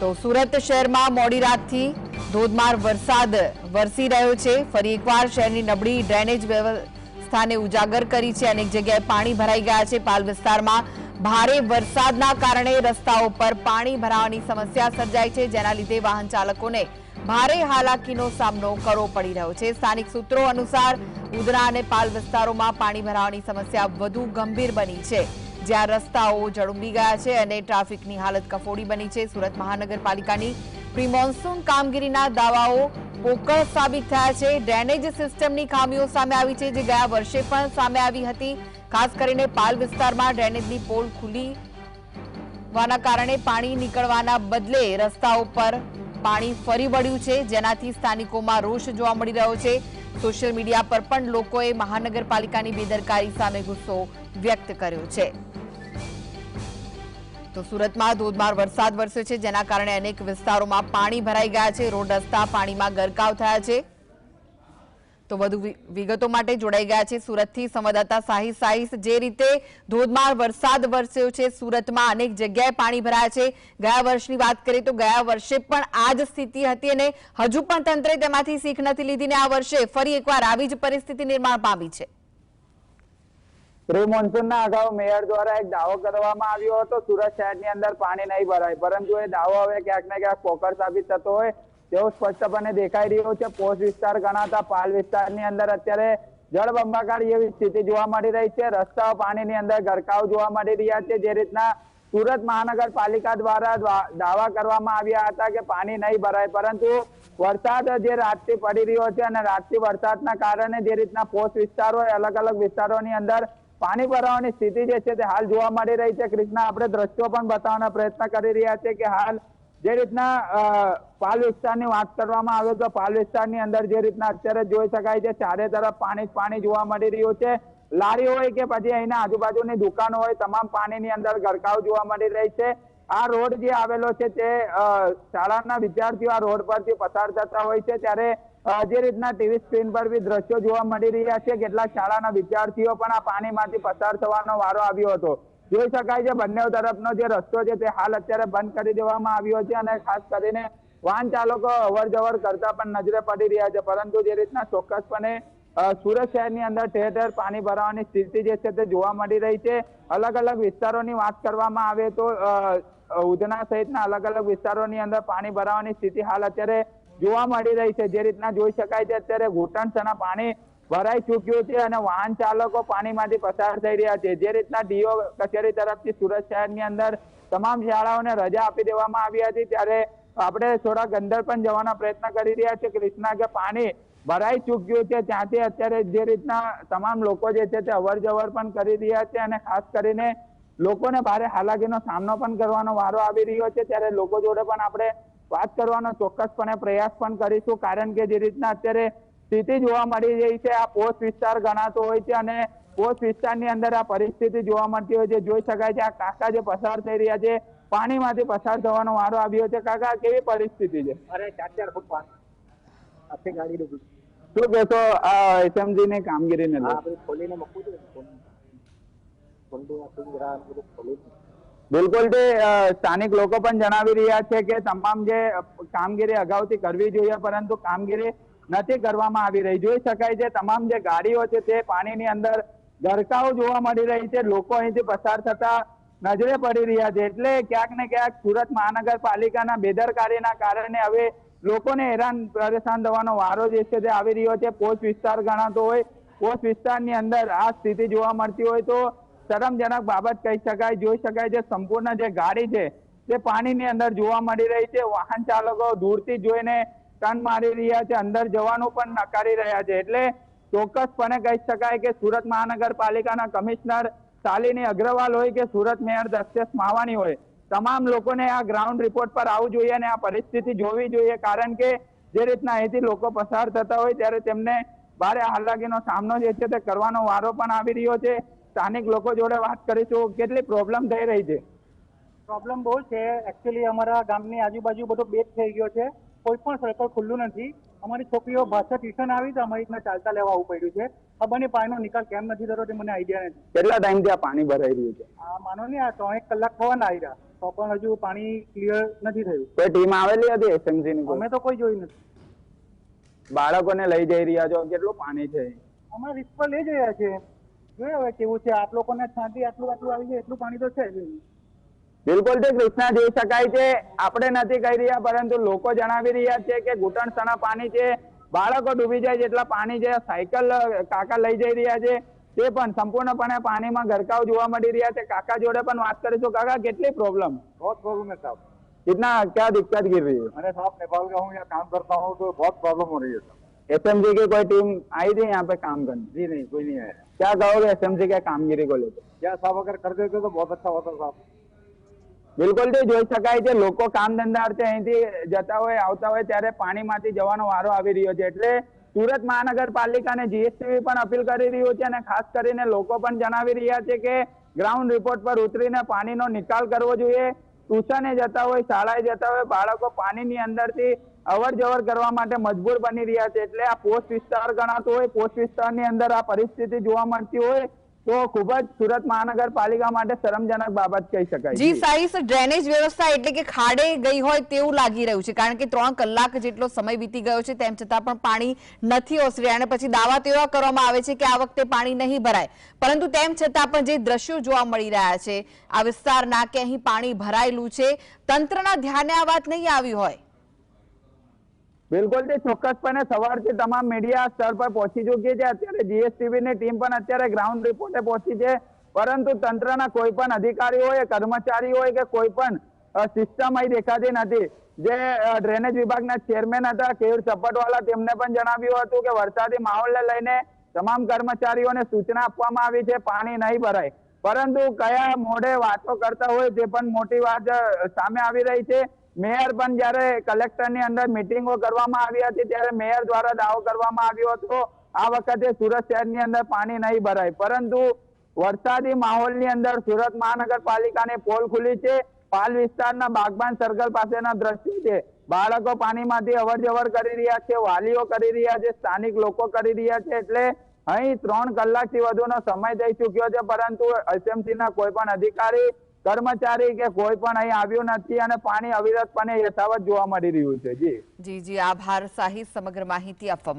તો સુરત શહેરમાં મોડી રાતથી ધોધમાર વરસાદ વરસી રહ્યો છે. ફરી એકવાર શહેરની નબળી ડ્રેનેજ વ્યવસ્થાને ઉજાગર કરી છે. અનેક જગ્યાએ પાણી ભરાઈ ગયા છે. પાલ વિસ્તારમાં ભારે વરસાદના કારણે રસ્તાઓ પર પાણી ભરાવાની સમસ્યા સર્જાઈ છે, જેના લીધે વાહન ચાલકોને ભારે હાલાકીનો સામનો કરવો પડી રહ્યો છે. સ્થાનિક સૂત્રો અનુસાર ઉદરા અને પાલ વિસ્તારોમાં પાણી ભરાવાની સમસ્યા વધુ ગંભીર બની છે. જ્યાં રસ્તાઓ જળુંબી ગયા છે અને ટ્રાફિકની હાલત કફોડી બની છે. સુરત મહાનગરપાલિકાની પ્રી કામગીરીના દાવાઓ પોકળ સાબિત થયા છે. ડ્રેનેજ સિસ્ટમની ખામીઓ સામે આવી છે જે ગયા વર્ષે પણ સામે આવી હતી. ખાસ કરીને પાલ વિસ્તારમાં ડ્રેનેજની પોલ ખુલી હોવાના કારણે પાણી નીકળવાના બદલે રસ્તાઓ પર પાણી ફરી વળ્યું છે. જેનાથી સ્થાનિકોમાં રોષ જોવા મળી રહ્યો છે. સોશિયલ મીડિયા પર પણ લોકોએ મહાનગરપાલિકાની બેદરકારી સામે ગુસ્સો વ્યક્ત કર્યો છે. તો સુરતમાં ધોધમાર વરસાદ વરસ્યો છે, જેના કારણે અનેક વિસ્તારોમાં પાણી ભરાઈ ગયા છે. રોડ રસ્તા, પાણીમાં ગરકાવ થયા છે. તો વધુ વિગતો માટે જોડાઈ ગયા છે સુરતથી સંવાદદાતા સાહિલ સાહિસ. જે રીતે ધોધમાર વરસાદ વરસ્યો છે, સુરતમાં અનેક જગ્યાએ પાણી ભરાયા છે. ગયા વર્ષની વાત કરીએ તો ગયા વર્ષે પણ આ જ સ્થિતિ હતી અને હજુ પણ તંત્રે તેમાંથી શીખ નથી લીધી ને આ વર્ષે ફરી એકવાર આવી જ પરિસ્થિતિ નિર્માણ પામી છે. પ્રી મોન્સૂનના અગાઉ મેયર દ્વારા એક દાવો કરવામાં આવ્યો હતો, સુરત શહેરની અંદર પાણી નહીં ભરાય. પરંતુ એ દાવો હવે ક્યાંક ને ક્યાંક પોકર સાબિત થતો હોય, તેવો સ્પષ્ટપણે દેખાઈ રહ્યો છે. પોસ્ટ વિસ્તાર ગણાતા પાલ વિસ્તારની અંદર અત્યારે જળબંબાકાર એવી સ્થિતિ જોવા મળી રહી છે. રસ્તાઓ પાણીની અંદર ગરકાવ જોવા મળી રહ્યા છે. જે રીતના સુરત મહાનગરપાલિકા દ્વારા દાવા કરવામાં આવ્યા હતા કે પાણી નહીં ભરાય. પરંતુ વરસાદ જે રાતથી પડી રહ્યો છે અને રાતથી વરસાદના કારણે જે રીતના પોસ્ટ વિસ્તારો અલગ અલગ વિસ્તારોની અંદર પાણી ભરાવાની સ્થિતિ જે છે તે હાલ જોવા મળી રહી છે. કૃષ્ણા, આપણે દ્રશ્યો પણ બતાવવાનો પ્રયત્ન કરી રહ્યા છે કે હાલ જે રીતના પાલ વિસ્તારની વાત કરવામાં આવે તો પાલ વિસ્તારની અંદર જે રીતના અત્યારે જોઈ શકાય છે, ચારે તરફ પાણી પાણી જોવા મળી રહ્યું છે. લારી હોય કે પછી અહીંના આજુબાજુની દુકાનો હોય, તમામ પાણીની અંદર ગરકાવ જોવા મળી રહી છે. આ રોડ જે આવેલો છે તે શાળાના વિદ્યાર્થીઓ આ રોડ પરથી પસાર થતા હોય છે. ત્યારે જે રીતના ટીવી સ્ક્રીન પર બી દ્રશ્યો જોવા મળી રહ્યા છે. કેટલાક શાળાના વિદ્યાર્થીઓ પણ આ પાણીમાંથી પસાર થવાનો વારો આવ્યો હતો. જોઈ શકાય છે બંને તરફનો જે રસ્તો છે તે હાલ અત્યારે બંધ કરી દેવામાં આવ્યો છે અને ખાસ કરીને વાહન ચાલકો અવર જવર કરતા પણ નજરે પડી રહ્યા છે. પરંતુ જે રીતના ચોક્કસપણે સુરત શહેરની અંદર ઠેર ઠેર પાણી ભરાવાની સ્થિતિ જે છે તે જોવા મળી રહી છે. અલગ અલગ વિસ્તારોની વાત કરવામાં આવે તો ઉધના સહિતના અલગ અલગ વિસ્તારોની અંદર પાણી ભરાવાની સ્થિતિ હાલ અત્યારે જોવા મળી રહી છે. જે રીતના જોઈ શકાય છે, અત્યારે ઘૂંટણસના પાણી ભરાઈ ચૂક્યું છે અને વાહન ચાલકો પાણીમાંથી પસાર થઈ રહ્યા છે. જે રીતના ડીઓ કચેરી તરફથી સુરત શહેરની અંદર તમામ શાળાઓને રજા આપી દેવામાં આવી હતી. ત્યારે આપણે થોડા અંદર પણ જવાનો પ્રયત્ન કરી રહ્યા છે કૃષ્ણા, કે પાણી ભરાઈ ચૂક્યું છે. ત્યાંથી અત્યારે જે રીતના તમામ લોકો જે છે તે અવર જવર પણ કરી રહ્યા છે અને ખાસ કરીને લોકોને ભારે હાલાકીનો સામનો પણ કરવાનો વારો આવી રહ્યો છે. ત્યારે લોકો જોડે પણ આપણે વાત કરવાનો ચોક્કસપણે પ્રયાસ પણ કરીશું કારણ કે જે રીતના અત્યારે સ્થિતિ જોવા મળી રહી છે આ પોસ્ટ વિસ્તાર ગણાતો હોય છે અને પોસ્ટ વિસ્તારની અંદર આ પરિસ્થિતિ જોવા મળતી હોય છે જોઈ શકાય છે આ કાકા જે પસાર થઈ રહ્યા છે પાણીમાંથી પસાર થવાનો વારો આવ્યો છે કાકા કેવી પરિસ્થિતિ છે અરે ચાર ચાર ફૂટ પાણી ગાડી શું કહેશો આ એસએમજી ની કામગીરીને ખોલીને મૂકવું જોઈએ બિલકુલ તે સ્થાનિક લોકો પણ જણાવી રહ્યા છે કે તમામ જે કામગીરી અગાઉથી કરવી જોઈએ, પરંતુ કામગીરી નથી કરવામાં આવી રહી. જોઈ શકાય છે, તમામ જે ગાડીઓ છે તે પાણીની અંદર ગરકાવ જોવા મળી રહી છે. લોકો અહીંથી પસાર થતા નજરે પડી રહ્યા છે. એટલે ક્યાંક ને ક્યાંક સુરત મહાનગરપાલિકાના બેદરકારીના કારણે હવે લોકોને હેરાન, પરેશાન થવાનો વારો જે છે તે આવી રહ્યો છે. પોસ્ટ વિસ્તાર ગણાતો હોય, પોસ્ટ વિસ્તારની અંદર આ સ્થિતિ જોવા મળતી હોય તો શરમજનક બાબત કહી શકાય, જોઈ શકાય છે, સંપૂર્ણ જે ગાડી છે, તે પાણીની અંદર જોવા મળી રહી છે. વાહન ચાલકો દૂરથી જોઈને ટન મારી રહ્યા છે, અંદર જવાનું પણ નકારી રહ્યા છે. એટલે ચોક્કસપણે કહી શકાય કે સુરત મહાનગરપાલિકાના કમિશનર શાલિની અગ્રવાલ હોય કે સુરત મેયર દક્ષેશ માવાણી હોય, તમામ લોકોને આ ગ્રાઉન્ડ રિપોર્ટ પર આવવું જોઈએ અને આ પરિસ્થિતિ જોવી જોઈએ. કારણ કે જે રીતના અહીંથી લોકો પસાર થતા હોય, ત્યારે તેમને ભારે હાલાકીનો સામનો જે છે તે કરવાનો વારો પણ આવી રહ્યો છે. સ્થાનિક લોકો જોડે વાત કરીશું કેટલી પ્રોબ્લેમ થઈ રહી છે? પ્રોબ્લેમ બહુ છે. એકચ્યુઅલી અમારા ગામની આજુબાજુ બધો બેટ થઈ ગયો છે. કોઈ પણ સર્કલ ખુલ્લું નથી. અમારી છોકરીઓ ભાષા ટ્યુશન આવી તો અમારી રીતના ચાલતા લેવા આવવું પડ્યું છે. ખબર નહીં પાણીનો નિકાલ કેમ નથી થતો તે મને આઈડિયા નથી. કેટલા ટાઈમથી આ પાણી ભરાઈ રહ્યું છે? આ માનો ને આ ત્રણેક કલાક થવાના આવી રહ્યા. તો પણ હજુ પાણી ક્લિયર નથી થયું. કોઈ ટીમ આવેલી હતી એસએમસી ની અમે તો કોઈ જોઈ નથી. બાળકોને લઈ જઈ રહ્યા છો? કેટલું પાણી છે? અમે રિસ્પર લઈ જઈ રહ્યા છે. જોઈએ હવે કેવું છે આપ લોકોને છાંટી આટલું આટલું આવી જાય એટલું પાણી તો છે જ બિલકુલ તે કૃષ્ણા જોઈ શકાય છે આપણે નથી કહી રહ્યા પરંતુ લોકો જણાવી રહ્યા છે કે ઘૂંટણસણા પાણી છે બાળકો ડૂબી જાય જેટલા પાણી છે સાયકલ અ, કાકા લઈ જઈ રહ્યા છે તે પણ સંપૂર્ણપણે પાણીમાં ગરકાવ જોવા મળી રહ્યા છે કાકા જોડે પણ વાત કરીશું કાકા કેટલી પ્રોબ્લેમ बहुत प्रॉब्लम है साहब कितना क्या दिक्कत गिर रही है मैंने साहब नेपाल का हूँ यहाँ काम करता हूँ तो बहुत प्रॉब्लम हो रही है साहब एसएमसी की कोई टीम आई थी यहाँ पे काम करने जी नहीं कोई नहीं आया क्या कहोगे एसएमसी के कामगिरी को लेकर क्या साहब अगर कर देते तो बहुत अच्छा होता साहब બિલકુલ તે જોઈ શકાય છે લોકો કામ ધંધા અર્થે અહીંથી જતા હોય આવતા હોય ત્યારે પાણીમાંથી જવાનો વારો આવી રહ્યો છે એટલે સુરત મહાનગરપાલિકાને જીએસટીવી પણ અપીલ કરી રહ્યું છે અને ખાસ કરીને લોકો પણ જણાવી રહ્યા છે કે ગ્રાઉન્ડ રિપોર્ટ પર ઉતરીને પાણીનો નિકાલ કરવો જોઈએ ટ્યુશને જતા હોય શાળાએ જતા હોય બાળકો પાણીની અંદરથી અવર જવર કરવા માટે મજબૂર બની રહ્યા છે. એટલે આ પોસ્ટ વિસ્તાર ગણાતો હોય પોસ્ટ વિસ્તારની અંદર આ પરિસ્થિતિ જોવા મળતી હોય તો ખૂબ જ સુરત મહાનગરપાલિકા માટે શરમજનક બાબત કહી શકાય જી. સાઈસ ડ્રેનેજ વ્યવસ્થા એટલે કે ખાડે ગઈ હોય તેવું લાગી રહ્યું છે. કારણ કે ત્રણ કલાક જેટલો સમય વીતી ગયો છે તેમ છતાં પણ પાણી નથી ઓસર્યા અને પછી દાવા તેવા કરવામાં આવે છે કે આ વખતે પાણી નહીં ભરાય. પરંતુ તેમ છતાં પણ જે દ્રશ્યો જોવા મળી રહ્યા છે આ વિસ્તારના કે અહીં પાણી ભરાયેલું છે તંત્રના ધ્યાને આ વાત નહીં આવી હોય. બિલકુલ તે ચોક્કસપણે સવારથી તમામ મીડિયા સ્તર પર પહોંચી ચૂકી છે. અત્યારે જીએસટીવી ની ટીમ પણ અત્યારે ગ્રાઉન્ડ રિપોર્ટે પહોંચી છે. પરંતુ તંત્રના કોઈ પણ અધિકારી હોય કર્મચારી હોય કે કોઈ પણ સિસ્ટમ અહીં દેખાતી નથી. જે ડ્રેનેજ વિભાગના ચેરમેન હતા, કેયુર ચપટવાલા તેમને પણ જણાવ્યું હતું કે વરસાદી માહોલને લઈને તમામ કર્મચારીઓને સૂચના આપવામાં આવી છે, પાણી નહીં ભરાય. પરંતુ કયા મોઢે વાતો કરતા હોય, તે પણ મોટી વાત સામે આવી રહી છે. મેયર પણ જ્યારે કલેક્ટરની અંદર મિટિંગો કરવામાં આવી હતી, ત્યારે મેયર દ્વારા દાવો કરવામાં આવ્યો હતો, આ વખતે સુરત શહેરની અંદર પાણી નહીં ભરાય. પરંતુ વરસાદી માહોલની અંદર સુરત મહાનગરપાલિકાની પોલ ખુલી છે, પાલ વિસ્તારના બાગબાન સર્કલ પાસેના દ્રશ્યો છે. બાળકો પાણીમાંથી અવર જવર કરી રહ્યા છે, વાલીઓ કરી રહ્યા છે, સ્થાનિક લોકો કરી રહ્યા છે, એટલે અહીં ત્રણ કલાકથી વધુનો સમય થઈ ચૂક્યો છે, પરંતુ એસએમસી ના કોઈ પણ અધિકારી કર્મચારી કે કોઈ પણ અહીં આવ્યું નથી અને પાણી અવિરતપણે યથાવત જોવા મળી રહ્યું છે. જી. જી આભાર. સાહિત સમગ્ર માહિતી આપવા